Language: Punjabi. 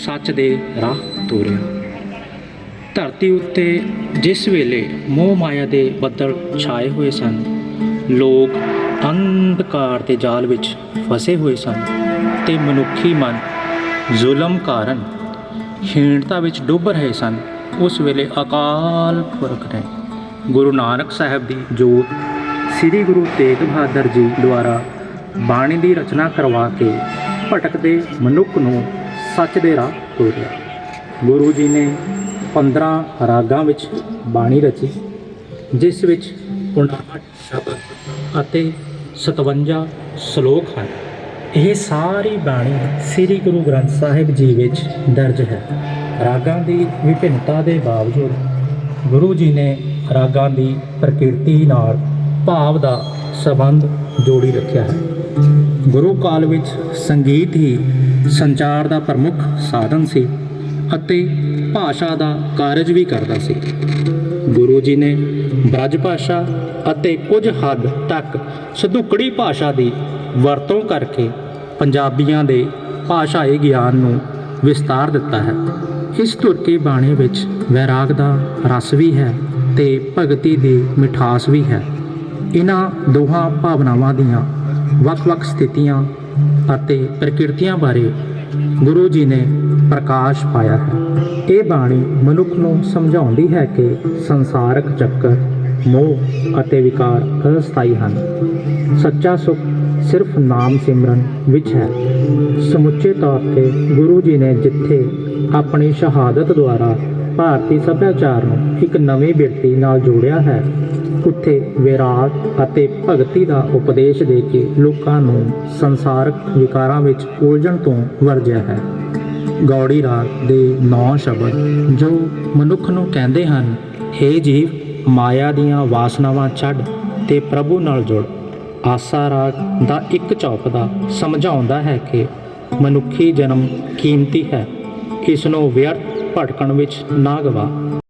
ਸੱਚ ਦੇ ਰਾਹ ਤੋਰਿਆ। ਧਰਤੀ ਉੱਤੇ ਜਿਸ ਵੇਲੇ ਮੋਹ ਮਾਇਆ ਦੇ ਬੱਦਲ ਛਾਏ ਹੋਏ ਸਨ, ਲੋਕ ਅੰਧਕਾਰ ਦੇ ਜਾਲ ਵਿੱਚ ਫਸੇ ਹੋਏ ਸਨ ਤੇ ਮਨੁੱਖੀ ਮਨ ਜ਼ੁਲਮ ਕਾਰਨ ਹੀਣਤਾ ਵਿੱਚ ਡੁੱਬ ਰਹੇ ਸਨ। ਉਸ ਵੇਲੇ ਅਕਾਲ ਪੁਰਖ ਨੇ ਗੁਰੂ ਨਾਨਕ ਸਾਹਿਬ ਦੀ ਜੋਤ ਸ੍ਰੀ ਗੁਰੂ ਤੇਗ ਬਹਾਦਰ ਜੀ ਦੁਆਰਾ ਬਾਣੀ ਦੀ ਰਚਨਾ ਕਰਵਾ ਕੇ ਭਟਕਦੇ ਮਨੁੱਖ ਨੂੰ ਸੱਚ ਦੇ ਰਾਹ ਤੋਰਿਆ ਗੁਰੂ ਜੀ ਨੇ 15 ਰਾਗਾਂ ਵਿੱਚ ਬਾਣੀ ਰਚੀ, ਜਿਸ ਵਿੱਚ 59 ਸ਼ਬਦ ਅਤੇ 57 ਸ਼ਲੋਕ ਹਨ। ਇਹ ਸਾਰੀ ਬਾਣੀ ਸ੍ਰੀ ਗੁਰੂ ਗ੍ਰੰਥ ਸਾਹਿਬ ਜੀ ਵਿੱਚ ਦਰਜ ਹੈ। ਰਾਗਾਂ ਦੀ ਵਿਭਿੰਨਤਾ ਦੇ ਬਾਵਜੂਦ ਗੁਰੂ ਜੀ ਨੇ ਰਾਗਾਂ ਦੀ ਪ੍ਰਕਿਰਤੀ ਨਾਲ ਭਾਵ ਦਾ ਸੰਬੰਧ ਜੋੜੀ ਰੱਖਿਆ ਹੈ। ਗੁਰੂ ਕਾਲ ਵਿੱਚ ਸੰਗੀਤ ਹੀ ਸੰਚਾਰ ਦਾ ਪ੍ਰਮੁੱਖ ਸਾਧਨ ਸੀ ਅਤੇ ਭਾਸ਼ਾ ਦਾ ਕਾਰਜ ਵੀ ਕਰਦਾ ਸੀ। ਗੁਰੂ ਜੀ ਨੇ ਬ੍ਰਜ ਭਾਸ਼ਾ ਅਤੇ ਕੁਝ ਹੱਦ ਤੱਕ ਸਧੁਕੜੀ ਭਾਸ਼ਾ ਦੀ ਵਰਤੋਂ ਕਰਕੇ ਪੰਜਾਬੀਆਂ ਦੇ ਭਾਸ਼ਾਈ ਗਿਆਨ ਨੂੰ ਵਿਸਤਾਰ ਦਿੱਤਾ ਹੈ। ਇਸ ਤੁਰਕੀ ਬਾਣੀ ਵਿੱਚ ਵੈਰਾਗ ਦਾ ਰਸ ਵੀ ਹੈ ਤੇ ਭਗਤੀ ਦੀ ਮਿਠਾਸ ਵੀ ਹੈ। ਇਹਨਾਂ ਦੋਹਾਂ ਭਾਵਨਾਵਾਂ ਦੀਆਂ ਵੱਖ-ਵੱਖ ਸਥਿਤੀਆਂ ਅਤੇ ਪ੍ਰਕਿਰਤੀਆਂ ਬਾਰੇ ਗੁਰੂ ਜੀ ਨੇ ਪ੍ਰਕਾਸ਼ ਪਾਇਆ ਹੈ। ਇਹ ਬਾਣੀ ਮਨੁੱਖ ਨੂੰ ਸਮਝਾਉਂਦੀ ਹੈ ਕਿ ਸੰਸਾਰਕ ਚੱਕਰ, ਮੋਹ ਅਤੇ ਵਿਕਾਰ ਅਸਥਾਈ ਹਨ। ਸੱਚਾ ਸੁਖ ਸਿਰਫ ਨਾਮ ਸਿਮਰਨ ਵਿੱਚ ਹੈ। ਸਮੁੱਚੇ ਤੌਰ ਤੇ ਗੁਰੂ ਜੀ ਨੇ ਜਿੱਥੇ ਆਪਣੀ ਸ਼ਹਾਦਤ ਦੁਆਰਾ ਭਾਰਤੀ ਸੱਭਿਆਚਾਰ ਨੂੰ ਇੱਕ ਨਵੀਂ ਬਿਰਤੀ ਨਾਲ ਜੋੜਿਆ ਹੈ। ਉੱਥੇ ਵਿਰਾਗ ਅਤੇ ਭਗਤੀ ਦਾ ਉਪਦੇਸ਼ ਦੇ ਕੇ ਲੋਕਾਂ ਨੂੰ ਸੰਸਾਰਕ ਵਿਕਾਰਾਂ ਵਿੱਚ ਉਲਝਣ ਤੋਂ ਵਰਜਿਆ ਹੈ। ਗੌੜੀ ਰਾਗ ਦੇ ਨੌ ਸ਼ਬਦ ਜੋ ਮਨੁੱਖ ਨੂੰ ਕਹਿੰਦੇ ਹਨ हे ਜੀਵ, ਮਾਇਆ ਦੀਆਂ ਵਾਸਨਾਵਾਂ ਛੱਡ ਤੇ ਪ੍ਰਭੂ ਨਾਲ ਜੁੜ। ਆਸਾ ਰਾਗ ਦਾ ਇੱਕ ਚੌਪਦਾ ਸਮਝਾਉਂਦਾ ਹੈ ਕਿ ਮਨੁੱਖੀ ਜਨਮ ਕੀਮਤੀ ਹੈ। ਇਸ ਨੂੰ ਵਿਅਰਥ ਭਟਕਣ ਵਿੱਚ ਨਾ ਗਵਾ